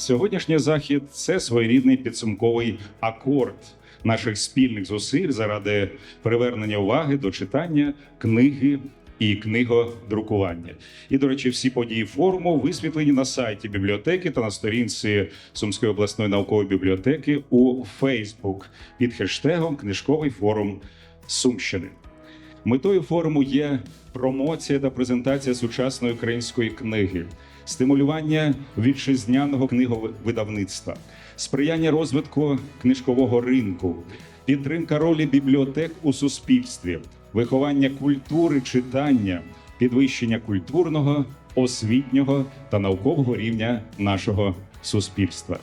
сьогоднішній захід це своєрідний підсумковий акорд наших спільних зусиль заради привернення уваги до читання книги. І книгодрукування. І, до речі, всі події форуму висвітлені на сайті бібліотеки та на сторінці Сумської обласної наукової бібліотеки у Фейсбук під хештегом Книжковий форум Сумщини. Метою форуму є промоція та презентація сучасної української книги, стимулювання вітчизняного книговидавництва, сприяння розвитку книжкового ринку, підтримка ролі бібліотек у суспільстві, виховання культури читання, підвищення культурного, освітнього та наукового рівня нашого суспільства.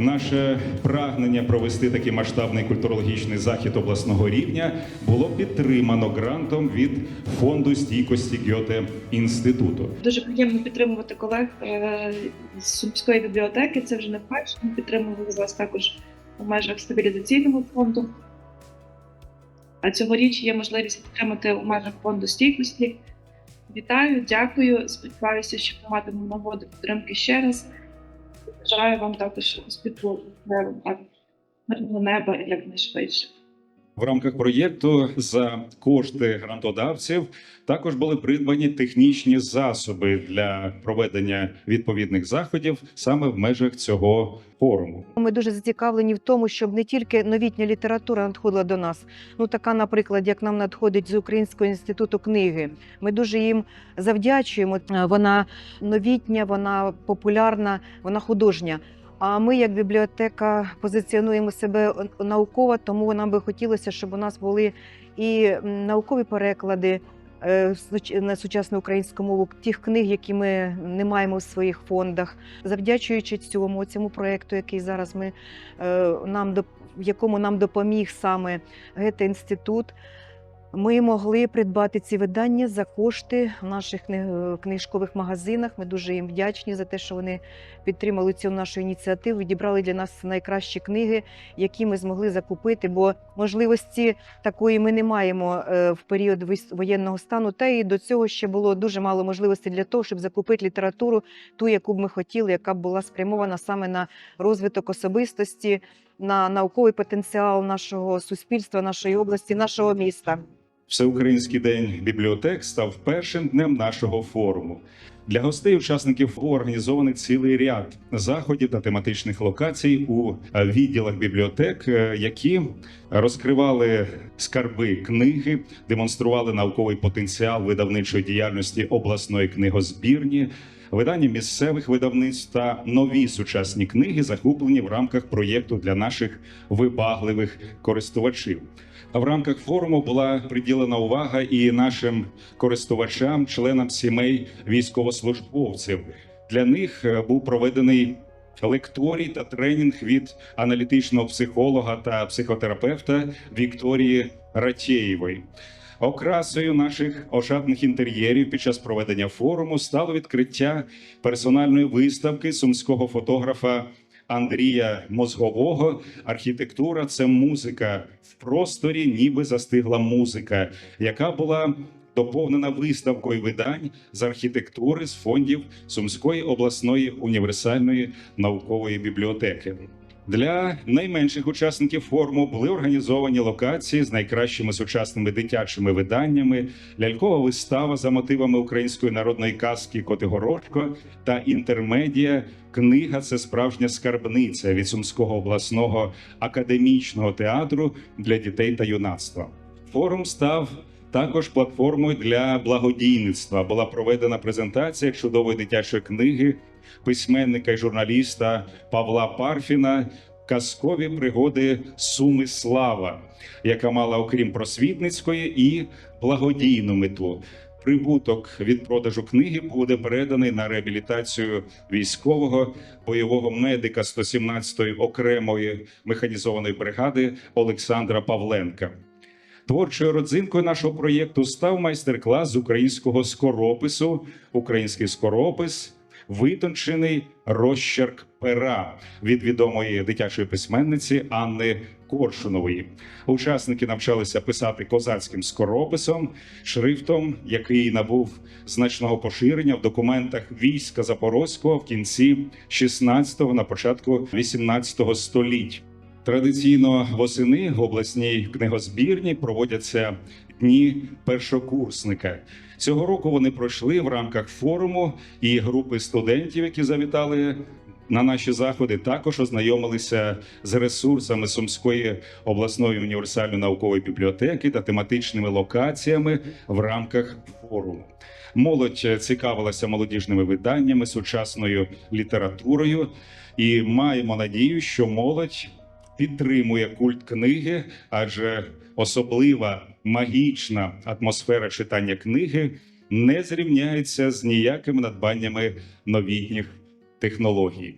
Наше прагнення провести такий масштабний культурологічний захід обласного рівня було підтримано грантом від фонду стійкості Гьоте інституту. Дуже приємно підтримувати колег е, з Сумської бібліотеки. Це вже не вперше. Ми підтримували вас також у межах стабілізаційного фонду. А цьогоріч є можливість підтримати у межах фонду стійкості. Вітаю, дякую. Сподіваюся, що матимемо нагоду підтримки ще раз. Бажаю вам також успіху мирного неба і якнайшвидше. В рамках проєкту за кошти грантодавців також були придбані технічні засоби для проведення відповідних заходів саме в межах цього форуму. Ми дуже зацікавлені в тому, щоб не тільки новітня література надходила до нас. Ну така, наприклад, як нам надходить з Українського інституту книги. Ми дуже їм завдячуємо. Вона новітня, вона популярна, вона художня. А ми, як бібліотека, позиціонуємо себе науково, тому нам би хотілося, щоб у нас були і наукові переклади е, на сучасну українську мову тих книг, які ми не маємо в своїх фондах. Завдячуючи цьому цьому проекту, який зараз ми е, нам в якому нам допоміг саме Гете інститут. Ми могли придбати ці видання за кошти в наших кни- книжкових магазинах. Ми дуже їм вдячні за те, що вони підтримали цю нашу ініціативу, відібрали для нас найкращі книги, які ми змогли закупити. Бо можливості такої ми не маємо е, в період воєнного стану. Та і до цього ще було дуже мало можливостей для того, щоб закупити літературу, ту, яку б ми хотіли, яка б була спрямована саме на розвиток особистості, на науковий потенціал нашого суспільства, нашої області, нашого міста. Всеукраїнський день бібліотек став першим днем нашого форуму. Для гостей учасників організований цілий ряд заходів та тематичних локацій у відділах бібліотек, е, які розкривали скарби книги, демонстрували науковий потенціал видавничої діяльності обласної книгозбірні, видання місцевих видавництв та нові сучасні книги, закуплені в рамках проєкту для наших вибагливих користувачів. В рамках форуму була приділена увага і нашим користувачам, членам сімей військовослужбовців. Для них е, був проведений лекторій та тренінг від аналітичного психолога та психотерапевта Вікторії Ратєєвої. Окрасою наших ошатних інтер'єрів під час проведення форуму стало відкриття персональної виставки сумського фотографа Андрія Мозгового. Архітектура це музика в просторі, ніби застигла музика, яка була доповнена виставкою видань з архітектури з фондів Сумської обласної універсальної наукової бібліотеки. Для найменших учасників форуму були організовані локації з найкращими сучасними дитячими виданнями, лялькова вистава за мотивами української народної казки Котигорошко та інтермедія. Книга це справжня скарбниця від Сумського обласного академічного театру для дітей та юнацтва. Форум став також платформою для благодійництва. Була проведена презентація чудової дитячої книги письменника і журналіста Павла Парфіна. Казкові пригоди Суми Слава, яка мала, окрім просвітницької, і благодійну мету. Прибуток від продажу книги буде переданий на реабілітацію військового бойового медика 117-ї окремої механізованої бригади Олександра Павленка. Творчою родзинкою нашого проєкту став майстер-клас з українського скоропису. Український скоропис витончений розчерк пера від відомої дитячої письменниці Анни Коршунової. Учасники навчалися писати козацьким скорописом, шрифтом, який набув значного поширення в документах війська Запорозького в кінці 16-го, на початку 18-го століть. Традиційно восени в обласній книгозбірні проводяться дні першокурсника. Цього року вони пройшли в рамках форуму, і групи студентів, які завітали на наші заходи, також ознайомилися з ресурсами Сумської обласної універсальної наукової бібліотеки та тематичними локаціями в рамках форуму. Молодь цікавилася молодіжними виданнями, сучасною літературою, і маємо надію, що молодь підтримує культ книги, адже особлива магічна атмосфера читання книги не зрівняється з ніякими надбаннями новітніх технологій.